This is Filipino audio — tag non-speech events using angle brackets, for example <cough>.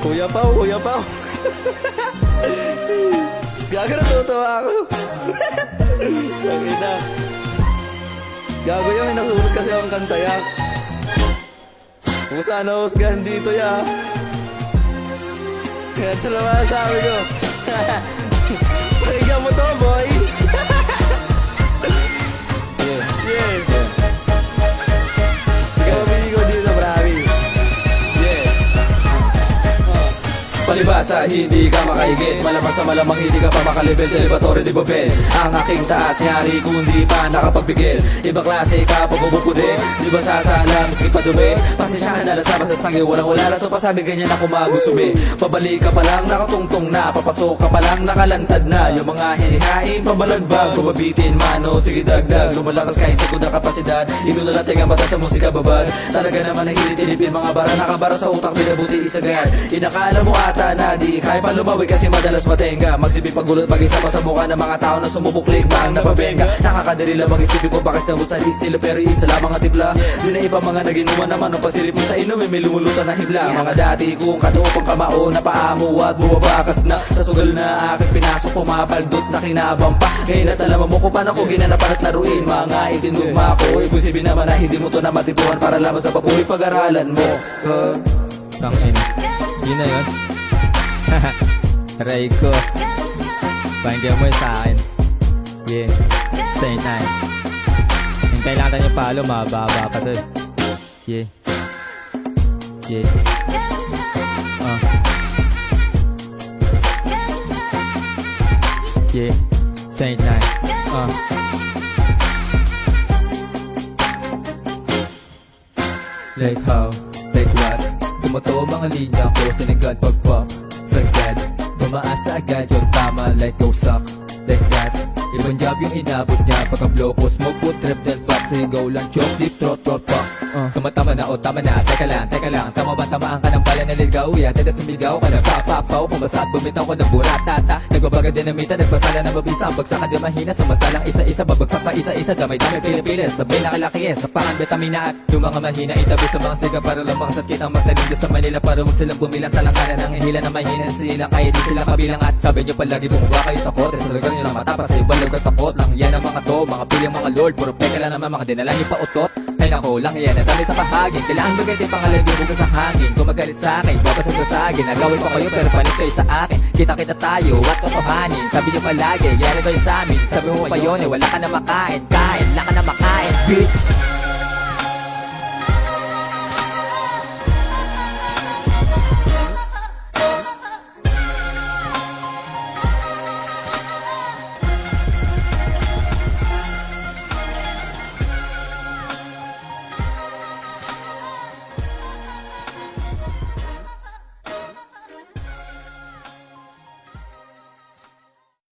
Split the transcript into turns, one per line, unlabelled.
Kuya Pao, Kuya Pao. <laughs> Gago natutuwa ako. <laughs> Ang ina. Gago yun, may nasurot kasi akong kanta ya. Kung saan nahusgahan dito ya. Yan sa naman sabi ko. <laughs> Pakinggan mo to, boy. Palibasa, hindi ka makaigit. Malamang sa malamang hindi ka pa makalibel Telebatore di babel Ang aking taas, yari kung di pa nakapagbigil. Ibang klase ka pag umupude Di ba sasalam, sige pa dumi? Pasensyahan na lasama sa sangyo Walang wala na to pasabi ganyan ako magusumi. Pabalik ka pa lang, nakatungtong na. Papasok ka pa lang, nakalantad na. Yung mga hinihain, pabalagbag. Kumabitin mano, sige dagdag. Lumalakas kahit di ko na kapasidad. Ino na lating ang mata sa musika babag Talaga naman nahilit tinipin Mga bara. Nakabara sa utak Binabuti isagad. Inakala mo ata na di Kaya pa lumawi kasi madalas matenga. Magsibi pagulot mag-isa pa sa mukha ng mga tao Na sumubuklik bang napabenga Nakakadiri lang mag-isipin ko bakit sa busa estilo Pero isa lamang ang tipla. Di na iba mga naginuman naman Ang pasilip mo sa inumin. May lumulutan na hibla. Mga dati kong katuupang kamao Na paamo at bumabakas na. Sa sugal na aking pinasok Pumapaldot na kinabang pa. Ngayon at alam mo kung paano ko ginanapan at laruin. Mga itinugma ko Ibusibin naman na hindi mo to na matipuan Para lamang sa pabuhay pag-aralan mo. Uh,
Tang ina. Yun na yun. <laughs> Aray ko. Pakinggan mo sa akin. Yeah. Saint Nine. Hintay lang yung palo, mababa pa to. Yeah. Yeah. Ah. Yeah. Saint Nine. Ah. Like how, like what ang mga linya ko Sinagad Sagad Tumaas na agad yung tama Like go suck Like that Ibang job yung inabot niya Pagka-blow ko Smoke po trip then fuck Sigaw lang choke deep throat throat fuck uh. Tama-tama na o tama na. Teka lang, teka lang. Tama ba tamaan ka ng pala na ligaw? Yan, tatat sumigaw ka na. Papapaw Pumasa at bumitaw ko ng buratata Nagbabaga dinamita Nagbasala na mabisa. Bagsak di mahina Sumasalang isa-isa Babagsak pa isa-isa. Damay-damay pili-pili Sabay na kalaki Sa pangan betamina. At Yung mga mahina Itabi sa mga siga Para lang makasat kitang magtanim sa Manila. Para huwag silang bumilang Talangkanan ng hihila na mahina sila. Kaya di sila kabilang At sabi nyo palagi bumuha kayo takot. Sa lugar nyo lang mata Para sa ibang lugar takot Lang. Yan ang mga to Mga bilang mga lord. Puro peka lang naman Mga dinala nyo pa utot. Ay nako lang yan. Ang dami sa pahagin Kailangan maganda yung pangalan Yung buka sa hangin. Kung magalit sa akin Babasag ko sa akin Nagawin pa kayo Pero panik kayo sa akin. Kita-kita tayo At totohanin Sabi nyo palagi Yan ba yung sa amin? Sabi mo pa yun eh Wala ka na makain. Kain Wala ka na makain Bitch